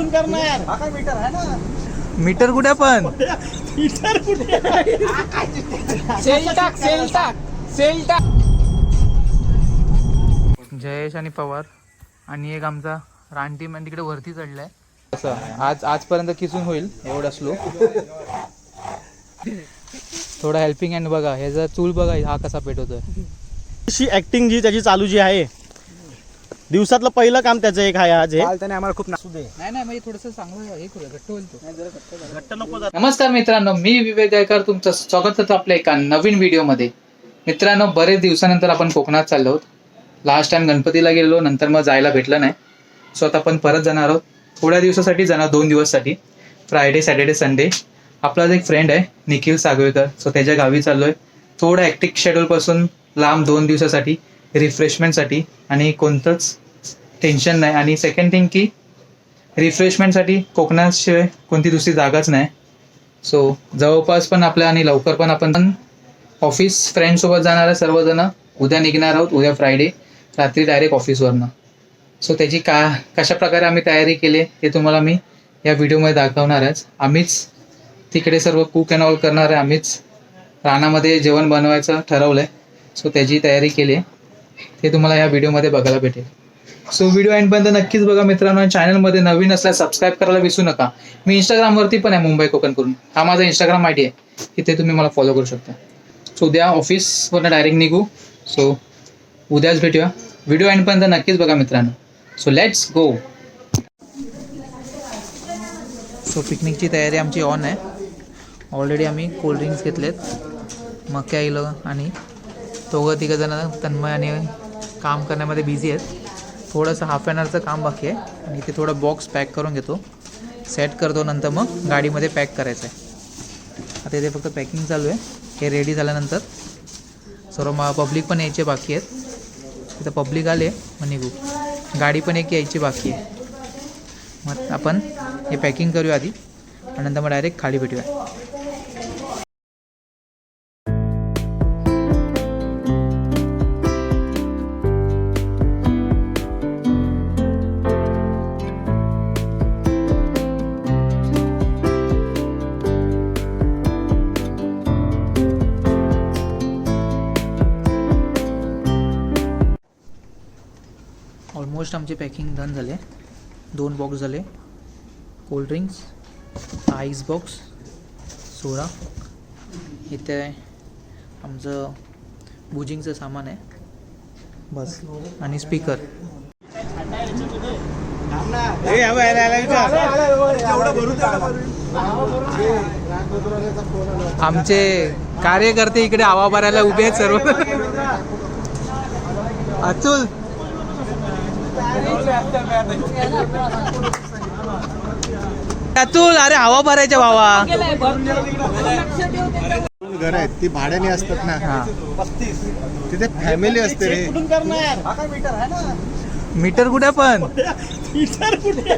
कुठून करणार? हा काय मीटर आहे ना मीटर कुठे पण? मीटर कुठे? सेल टाक सेल टाक सेल टाक. जयेश आणि पवार आणि एक आमचा रानटी मॅन तिकडे वरती चढलाय. असं आज आजपर्यंत किसून होईल एवढा स्लो थोडा हेल्पिंग हँड बघा. ह्याचा चूल बघा हा कसा पेटवतोय. अशी ऍक्टिंग जी त्याची चालू जी आहे दिवसातलं पहिलं काम त्याचं एक आहे आज हे. काल त्याने आम्हाला खूप नाचू दे. नाही नाही म्हणजे थोडस चांगलं हे करूया घट्ट होईल तो. घट्ट नको जरा. नमस्कार मित्रांनो मी विवेक गायकर तुमचं स्वागत करतो आपल्या एका नवीन व्हिडिओमध्ये. मित्रांनो बरेच दिवसानंतर आपण कोकणात चाललो आहोत. लास्ट टाइम गणपतीला गेलो नंतर मग जायला भेटलं नाही. सो आता आपण परत जाणार आहोत. थोड्या दिवसासाठी जाणार दोन दिवससाठी. फ्रायडे सॅटर्डे संडे आपला एक फ्रेंड आहे निखिल सागवेकर. सो त्याच्या गावी चाललो आहे थोडं ॲक्टिक शेड्यूलपासून लांब दोन दिवसासाठी. रिफ्रेशमेंटसाठी आणि कोणतंच टेन्शन नाही. आणि सेकंड थिंग की रिफ्रेशमेंटसाठी कोकणाशिवाय कोणती दुसरी जागाच नाही. सो जवळपास पण आपल्या आणि लवकर पण आपण पण ऑफिस फ्रेंडसोबत जाणार आहे सर्वजण उद्या निघणार आहोत उद्या फ्रायडे रात्री डायरेक्ट ऑफिसवरनं सो त्याची का कशा प्रकारे आम्ही तयारी केली ते तुम्हाला मी या व्हिडिओमध्ये दाखवणार आहेच आम्हीच तिकडे सर्व कुक अँड ऑल करणार आहे. आम्हीच रानामध्ये जेवण बनवायचं ठरवलं आहे सो त्याची तयारी केली आहे. ते तुम्हाला या व्हिडिओमध्ये बघायला भेटेल. सो व्हिडिओ एंडपर्यंत नक्कीच बघा मित्रांनो. चॅनलमध्ये नवीन असल्यास सबस्क्राईब करायला विसरू नका. मी इंस्टाग्रामवरती पण आहे मुंबई कोकण करून. हा माझा इंस्टाग्राम आय डी आहे. तिथे तुम्ही मला फॉलो करू शकता. सो उद्या ऑफिसवरनं डायरेक्ट निघू. सो उद्याच भेटूया. व्हिडिओ एंडपर्यंत नक्कीच बघा मित्रांनो. सो लेट्स गो सो पिकनिकची तयारी आमची ऑन आहे. ऑलरेडी आम्ही कोल्ड्रिंक्स घेतलेत. मक्या इलं आणि दोघं तिघं जण तन्मय आणि काम करण्यामध्ये बिझी आहेत. थोडंसं हाफ अन आवरचं काम बाकी आहे. आणि ते थोडं बॉक्स पॅक करून घेतो. सेट करतो नंतर मग गाडीमध्ये पॅक करायचं आहे. आता इथे फक्त पॅकिंग चालू आहे. हे रेडी झाल्यानंतर सर्व मग पब्लिक पण यायचे बाकी आहेत. तिथं पब्लिक आले मग निघू. गाडी पण एक यायची बाकी आहे. मग आपण हे पॅकिंग करूया आधी. आणि नंतर मग डायरेक्ट खाली भेटूया. पॅकिंग डन झाले दोन बॉक्स झाले कोल्ड्रिंक्स आईस बॉक्स सोडा इथे आमचं बुजिंगचं सामान आहे बस आणि स्पीकर आमचे कार्यकर्ते इकडे हवा भरायला उभे आहेत सर्व अतुल अतुल अरे हवा भरायच्या भावा. घर आहेत ती भाड्याने असतात ना. हा. तिथे फॅमिली असते रे. हा मीटर आहे ना मीटर कुठे पण? मीटर कुठे?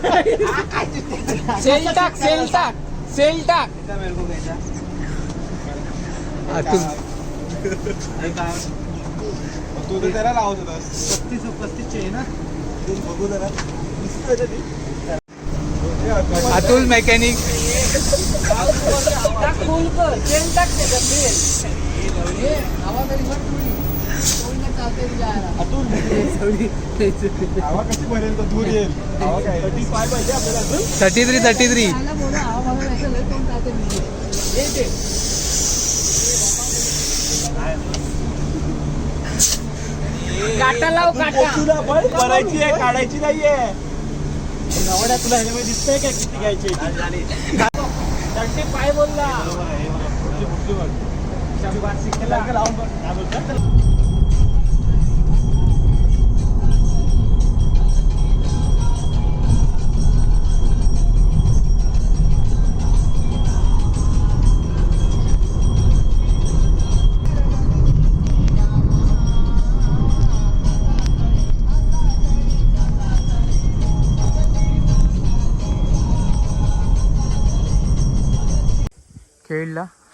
सेल टाक सेल टाक सेल टाक. तू तर त्याला लावत होतास. पस्तीस पस्तीसचे आहे ना? अतुल मेकॅनिक. टाक फुल दूर येईल थर्टी थ्री थर्टी थ्री त्याला बोला, हवा भरायला नाही तर लय कोण चालतंय तुझे. ये ते. काटा लाव काटा. तुला पण भरायची आहे काढायची नाहीये. नवड्या तुला ह्याच्यामध्ये दिसतंय का किती घ्यायची दंडे पाय बोलला. लावून बघ.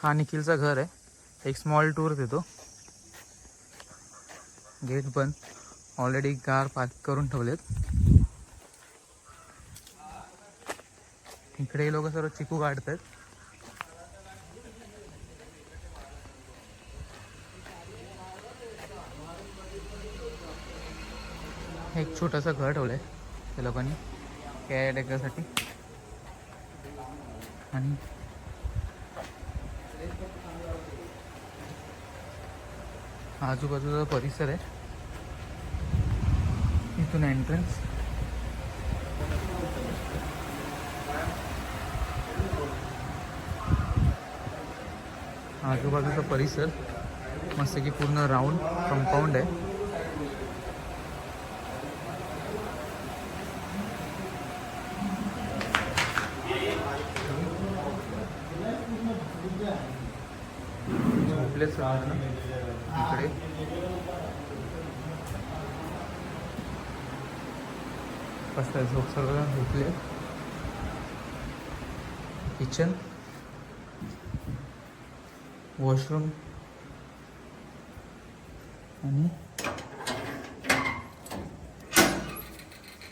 हा निखिलचा घर आहे. एक स्मॉल टूर देतो. गेट बंद ऑलरेडी कार पार्क करून ठेवलेत. इकडे लोक सर्व चिकू काढतात. एक छोटासा घर ठेवलं आहे त्या लोकांनी. कॅरेटेकरसाठी आणि आजूबाजूचा परिसर आहे. इथून एंट्रन्स आजूबाजूचा परिसर मस्त की पूर्ण राऊंड कंपाऊंड आहे. झोपलेच राहणार इकडे. मस्त झोप सर्वजण झोपले. किचन वॉशरूम आणि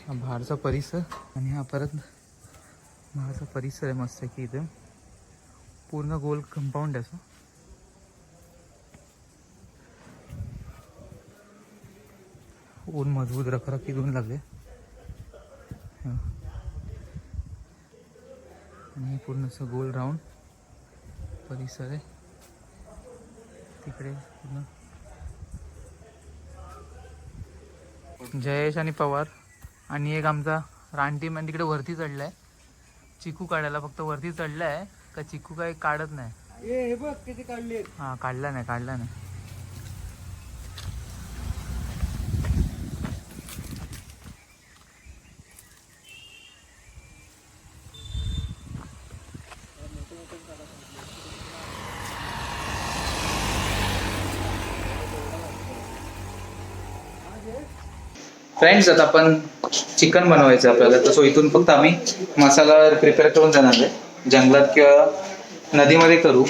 हा बाहेरचा परिसर आणि हा परत बाहेरचा परिसर आहे मस्त की इथे. पूर्ण गोल कंपाऊंड आहे असं. ऊन मजबूत रखरखीत ऊन लागले. आणि पूर्ण असं गोल राऊंड परिसर आहे. तिकडे पूर्ण. जयेश आणि पवार आणि एक आमचा रानटी मॅन तिकडे वरती चढलाय. चिकू काढायला फक्त वरती चढलाय का चिकू काही काढत नाही? हे हा काढला नाही काढला नाही. फ्रेंड्स आता आपण चिकन बनवायचं आपल्याला. तर सो इथून फक्त आम्ही मसाला प्रिपेअर करून जाणार आहे. जंगलात किंवा नदीमध्ये करू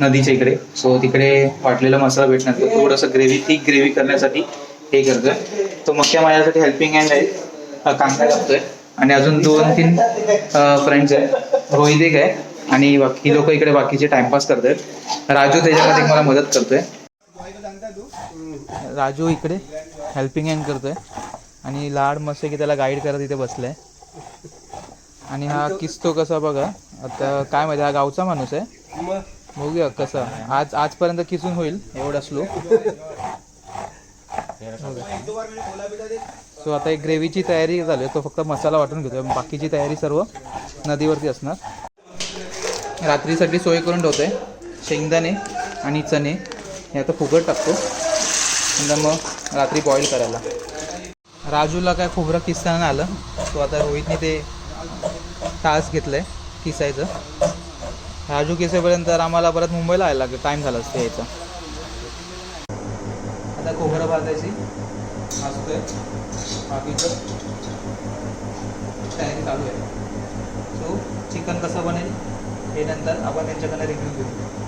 नदीच्या इकडे. सो तिकडे वाटलेला मसाला भेटणार. तर थोडंसं ग्रेव्ही थिक ग्रेव्ही करण्यासाठी हे करतोय. तो मक्या माझ्यासाठी हेल्पिंग हँड आहे. अ, कांदा कापतोय. आणि अजून दोन तीन फ्रेंड्स आहेत. रोहित एक आहे. आणि बाकी लोक इकडे बाकीचे टाइमपास करतायत. राजू त्याच्यामध्ये मला मदत करतोय. राजू इकडे हेल्पिंग हँड करतोय. आणि लाड मस्त की त्याला गाईड करत इथे बसलाय आणि हा किस्तो कसा बघा. आता काय माहिती हा गावचा माणूस आहे. बघूया कसा. आज आजपर्यंत किसून होईल एवढा स्लो सो आता एक ग्रेव्हीची तयारी झाली आहे. तो फक्त मसाला वाटून घेतोय. बाकीची तयारी सर्व नदीवरती असणार. रात्रीसाठी सोय करून ठेवतोय. शेंगदाणे आणि चणे. हे आता फुगट टाकतो. मग रात्री बॉईल करायला. राजूला काय खोबरं किसताना आलं. तो आता रोहितने ते टास्क घेतलंय किसायचं. राजू किसेपर्यंत तर आम्हाला परत मुंबईला यायला लागेल. टाईम झाला असतो यायचा. आता खोबरं भाजायची. भाजतोय. बाकीचं तयारी चालू आहे. सो चिकन कसं बनेल हे नंतर आपण त्यांच्याकडनं रिव्ह्यू घेऊ.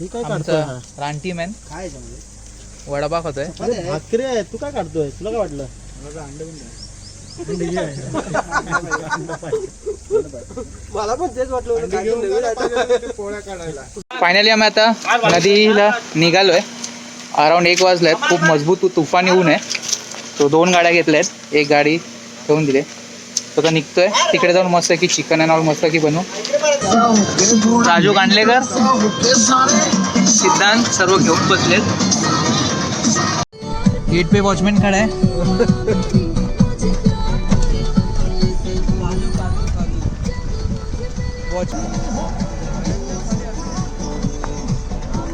ही काय आमचा रानटी मॅन काय याच्यामध्ये वडापाव खातोय. अरे भाकरी आहे. तू काय काढतोय? तुला काय वाटलं? मला पण तेच वाटलं पोळ्या काढायला. फायनली आम्ही आता नदीला निघालोय. अराउंड एक वाजले खूप मजबूत तुफान येऊन आहे तो दोन गाड्या घेतल्या आहेत एक गाडी ठेवून दिले. तो आता निघतोय. तिकडे जाऊन मस्त की चिकन ऑल मस्त की बनवू. राजू कांडलेकर सिद्धांत सर्व घेऊन बसलेत. गेट पे वॉचमॅन खडा आहे.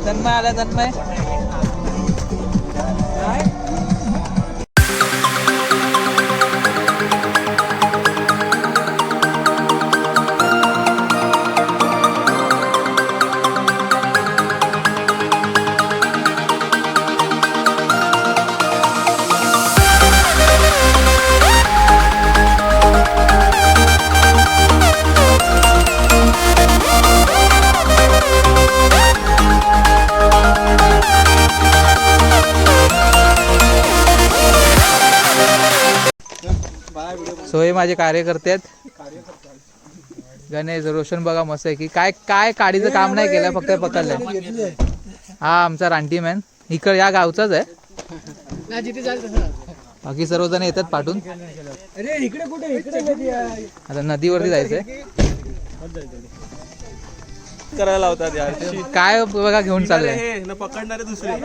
तन्मय आला तन्मय. माझे कार्यकर्ते आहेत. गणेश रोशन बघा मस्त आहे की काय काय काडीचं काम नाही केलं फक्त पकडलंय. हा आमचा रानटी मॅन इकडे या गावचाच आहे. बाकी सर्वजण येतात पाठून. अरे इकडे कुठे? इकडे नदी आहे. आता नदीवरती जायचंय. करायला लावतात यार. काय बघा घेऊन चाललंय. हे पकडणारे दुसरे.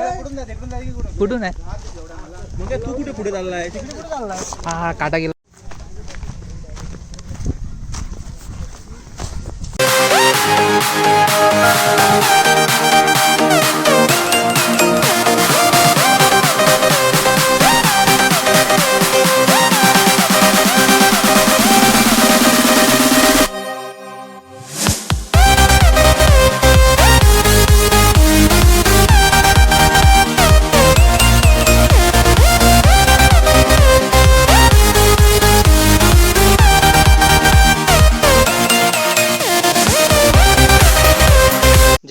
कुठून आहे? तू कुठे पुढे चाललाय? हा हा काटा गेला.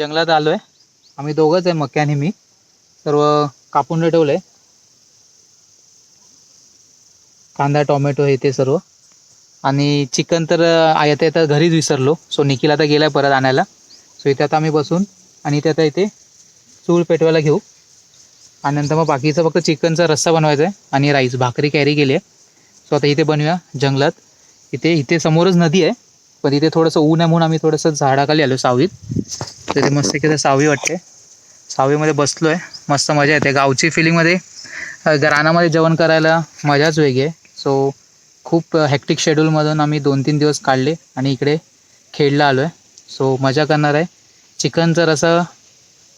जंगलात आलोय. आम्ही दोघंच आहे मक्या आणि मी. सर्व कापून ठेवलंय. कांदा टोमॅटो हे ते सर्व. आणि चिकन तर येता येता घरीच विसरलो. सो निखिल आता गेला परत आणायला. सो इथे आता आम्ही बसून आणि इथे आता इथे चूळ पेटवायला घेऊ. आणि नंतर मग बाकीचं फक्त चिकनचा रस्सा बनवायचा आहे आणि राईस भाकरी कॅरी केली आहे. सो आता इथे बनवूया जंगलात. इथे इथे समोरच नदी आहे. पण इथे थोडंसं ऊन आहे म्हणून आम्ही थोडंसं झाडाखाली आलो सावलीत. तर ते मस्त की सावली वाटते. सावलीमध्ये बसलो आहे मस्त मजा येते. गावची फिलिंगमध्ये रानामध्ये जेवण करायला मजाच वेगळी आहे. सो खूप हॅक्टिक शेड्यूलमधून आम्ही दोन तीन दिवस काढले आणि इकडे खेळला आलो आहे सो मजा करणार आहे. चिकनचं रसा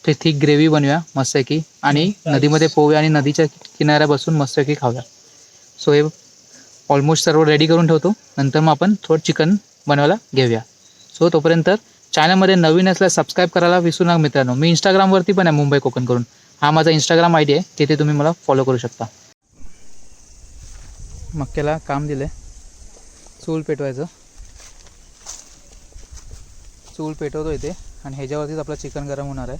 ते थिक ग्रेव्ही बनवूया मस्तपैकी. आणि नदीमध्ये पोहूया आणि नदीच्या किनाऱ्या बसून मस्तपैकी खाऊया. सो हे ऑलमोस्ट सर्व रेडी करून ठेवतो. नंतर मग आपण थोडं चिकन बनवायला घेऊया. सो तोपर्यंत चॅनलमध्ये नवीन असल्यास सबस्क्राईब करायला विसरू नका मित्रांनो. मी इंस्टाग्रामवरती पण आहे मुंबई कोकण करून. हा माझा इंस्टाग्राम आय डी आहे तिथे तुम्ही मला फॉलो करू शकता. मक्क्याला काम दिलं आहे चूल पेटवायचं. चूल पेटवतो इथे आणि ह्याच्यावरतीच आपलं चिकन गरम होणार आहे.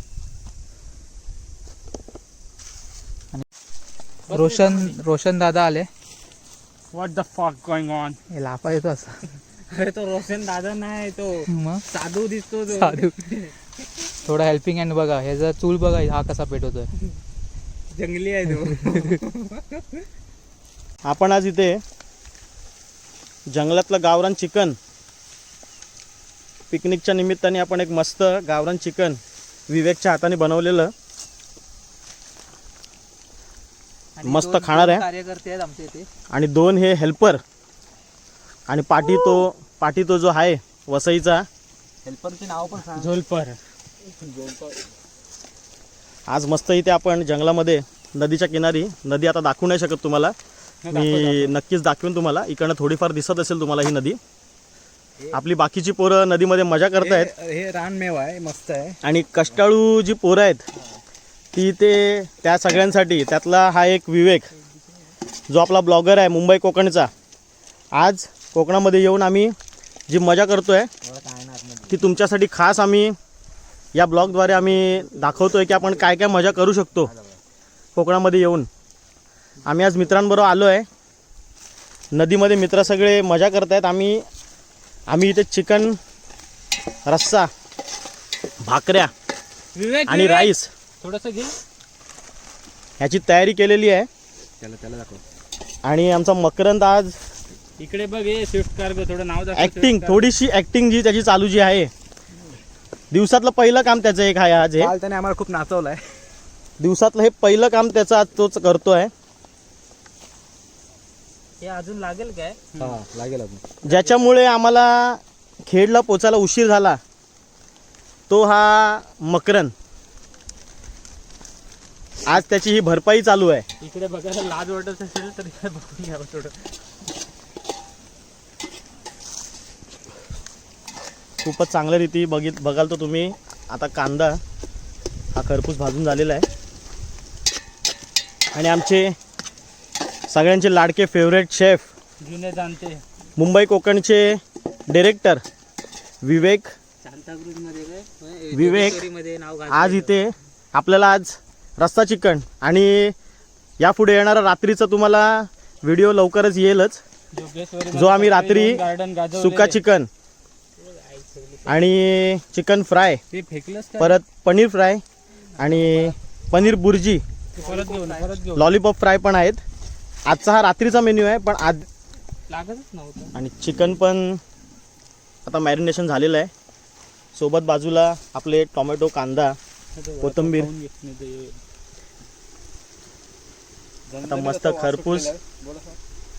आणि रोशन रोशन दादा आले. What the fuck going on हे लापा येतो असं. अरे तो रोशन दादा नाही तो मग? साधू दिसतो तो. साधू. थोडा हेल्पिंग हँड बघा ह्याचा चूल बघा हा कसा पेटवतोय. जंगली आहे तो. आपण आज इथे जंगलातलं गावरान चिकन पिकनिकच्या निमित्ताने आपण एक मस्त गावरान चिकन विवेकच्या हाताने बनवलेलं मस्त खाणार आहे. कार्यकर्ते आहेत आमच्या इथे. आणि दोन हे हेल्पर आणि पाठी तो पाठी तो जो आहे वसईचा. हेल्परचे नाव पण सांग. झोलपर. आज मस्त इथे आपण जंगलामध्ये नदीच्या किनारी नदी आता दाखवू नाही शकत तुम्हाला. मी नक्कीच दाखवेन तुम्हाला. इकडनं थोडीफार दिसत असेल तुम्हाला ही नदी. आपली बाकीची पोरं नदीमध्ये मजा करतायत. हे रानमेवा आहे मस्त आहे. आणि कष्टाळू जी पोरं आहेत ती ते त्या सगळ्यांसाठी त्यातला हा एक विवेक जो आपला ब्लॉगर आहे मुंबई कोकणचा. आज कोकणामध्ये येऊन आम्ही जी मजा करतो आहे ती तुमच्यासाठी खास आम्ही या ब्लॉगद्वारे आम्ही दाखवतो आहे की आपण काय काय मजा करू शकतो कोकणामध्ये येऊन. आम्ही आज मित्रांबरोबर आलो आहे नदीमध्ये मित्र सगळे मजा करत आहेत आम्ही आम्ही इथे चिकन रस्सा भाकऱ्या आणि राईस. थोडस घे. ह्याची तयारी केलेली आहे. त्याला त्याला दाखव. आणि आमचा मकरंद आज इकडे बघ हे स्विफ्ट कार्गो थोडं नाव दाखव ऍक्टिंग Swift थोडीशी ऍक्टिंग जी त्याची चालू जी आहे. दिवसातलं पहिलं काम त्याचं एक आहे आज हे. काल त्याने आम्हाला खूप नाचवलाय. दिवसातलं हे पहिलं काम त्याचं आज तोच करतोय. हे अजून लागेल काय? लागेल अजून. ज्याच्यामुळे आम्हाला खेडला पोचायला उशीर झाला तो हा मकरन आज त्याची ही भरपाई चालू आहे. इकडे बघायला लाज वाटत असेल तर इकडे बघून घ्यावं थोडं. खूपच चांगल्या रीती बघित बघाल तर तुम्ही. आता कांदा हा खरपूस भाजून झालेला आहे. आणि आमचे सगळ्यांचे लाडके फेवरेट शेफ जुने जाणते. मुंबई कोकणचे डिरेक्टर विवेक विवेक आज इथे आपल्याला आज रस्सा चिकन आणि यापुढे येणारा रात्रीचा तुम्हाला व्हिडिओ लवकरच येईलच. जो आम्ही रात्री सुका चिकन आणि चिकन फ्राय ते फेकलंच परत पनीर फ्राय आणि पनीर बुर्जी. परत घेऊन परत घेऊन. लॉलीपॉप फ्राय पण आहेत. आजचा हा रात्रीचा मेन्यू आहे पण आज लागतच नव्हतं. आणि चिकन पण आता मॅरिनेशन झालेलं आहे. सोबत बाजूला आपले टोमॅटो कांदा कोथिंबीर. आता मस्त खरपूस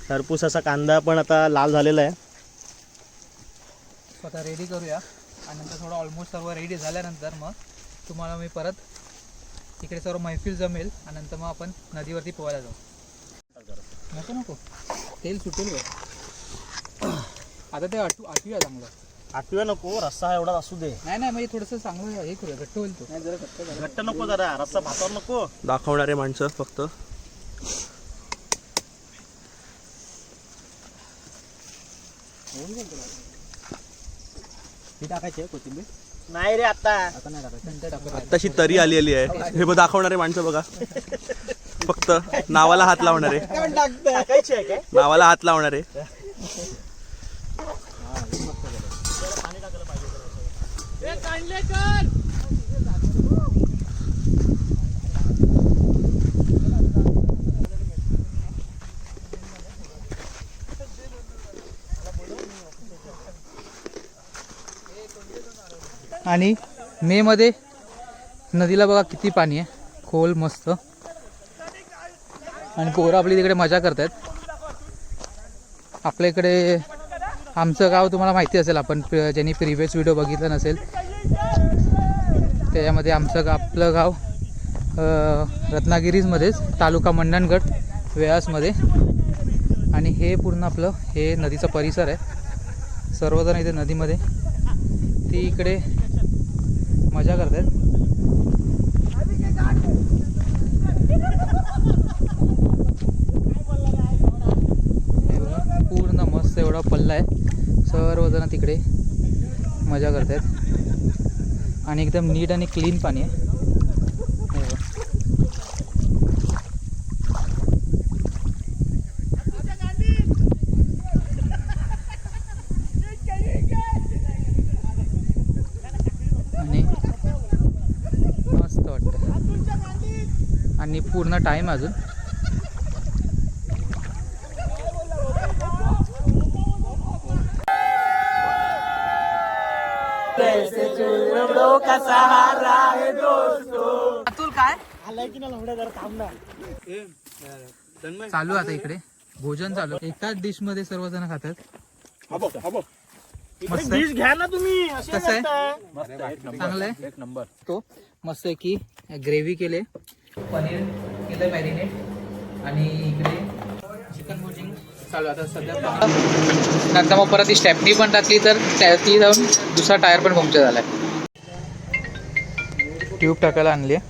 खरपूस असा कांदा पण आता लाल झालेला आहे. आता रेडी करूया. आणि नंतर थोडं ऑलमोस्ट सर्व रेडी झाल्यानंतर मग तुम्हाला मी परत इकडे सर्व मैफिल जमेल आणि नंतर मग आपण नदीवरती पोहायला जाऊ. नको नको. तेल सुटेल बघ. आता ते आठवू आठवूया चांगलं आठव्या नको रस्सा एवढा असू दे. नाही नाही म्हणजे थोडंसं चांगलं हे करूया घट्ट होईल तो. घट्ट नको जरा रस्सा भातावर नको. दाखवणारे माणसं फक्त. ही टाकायची आहे कोथिंबीर? नाही रे आता. आता नाही टाकायची. नंतर टाकूया तशी तरी आलेली आहे. हे बघ दाखवणारे माणसं बघा. फक्त नावाला हात लावणारे. टाकायची आहे काय? नावाला हात लावणारे. आणि मेमध्ये नदीला बघा किती पाणी आहे. खोल मस्त. आणि पोरं आपली तिकडे मजा करतात आपल्या इकडे आमचं गाव तुम्हाला माहिती असेल आपण ज्यांनी प्रिव्हियस व्हिडिओ बघितला नसेल त्याच्यामध्ये आमचं गा आपलं गाव रत्नागिरीजमध्येच रत्नागिरीमध्येच तालुका मंडणगड वेळासमध्ये. आणि हे पूर्ण आपलं हे नदीचा परिसर आहे. सर्वजण इथे नदीमध्ये. ती इकडे मजा करतात. पूर्ण मस्त एवढा पल्ला आहे. सर्वजण तिकडे मजा करतायत आणि एकदम नीट आणि क्लीन पाणी आहे हे बघा. आणि मस्त वाटतं आणि पूर्ण टाईम अजून. अतुल काय? चालू आता इकडे. भोजन चालू. एकाच डिशमध्ये सर्वजण खातात. मस्त आहे. घ्या ना तुम्ही कसं आहे? चांगलं आहे? एक नंबर. तो मस्त आहे की ग्रेव्ही केले पनीर केलं मॅरिनेट आणि इकडे चिकन भुजिंग चालू आहे आता सध्या. नंतर मग परत ती स्टॅपनी पण टाकली तर त्या- ती जाऊन दुसरा टायर पण पंक्चर झालाय. ट्यूब टाकायला आणली आहे.